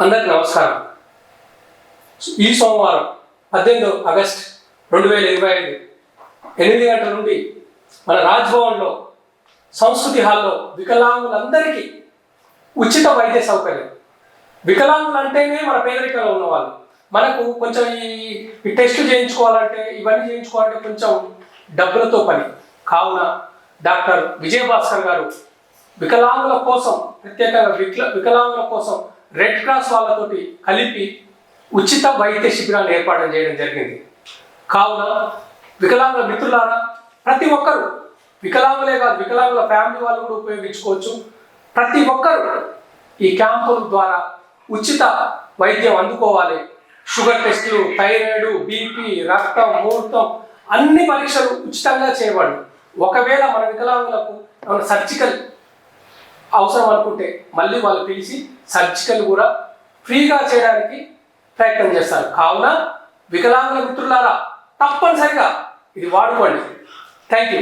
అందరికి నమస్కారం. ఈ సోమవారం పద్దెనిమిది ఆగస్ట్ రెండు వేల ఇరవై ఐదు ఎనిమిది గంటల నుండి మన రాజ్భవన్లో సంస్కృతి హాల్లో వికలాంగులందరికీ ఉచిత వైద్య సౌకర్యం. వికలాంగులు అంటేనే మన పేదరికంలో ఉన్నవాళ్ళు. మనకు కొంచెం ఈ టెస్ట్ చేయించుకోవాలంటే ఇవన్నీ చేయించుకోవాలంటే కొంచెం డబ్బులతో పని. కావున డాక్టర్ విజయభాస్కర్ గారు వికలాంగుల కోసం ప్రత్యేకంగా వికల వికలాంగుల కోసం రెడ్ క్రాస్ వాళ్ళతోటి కలిపి ఉచిత వైద్య శిబిరాలు ఏర్పాటు చేయడం జరిగింది. కావున వికలాంగుల మిత్రులారా ప్రతి ఒక్కరు వికలాంగులే కాదు వికలాంగుల ఫ్యామిలీ వాళ్ళు కూడా ఉపయోగించుకోవచ్చు. ప్రతి ఒక్కరు ఈ క్యాంపుల ద్వారా ఉచిత వైద్యం అందుకోవాలి. షుగర్ టెస్టులు థైరాయిడ్ బీపీ రక్తం ముహూర్తం అన్ని పరీక్షలు ఉచితంగా చేయబడి ఒకవేళ మన వికలాంగులకు సర్జికల్ అవసరం అనుకుంటే మళ్ళీ వాళ్ళు పిలిచి సర్జికల్ కూడా ఫ్రీగా చేయడానికి ప్రయత్నం చేస్తారు. కావున వికలాంగుల మిత్రులారా తప్పనిసరిగా ఇది వాడుకోండి. Thank you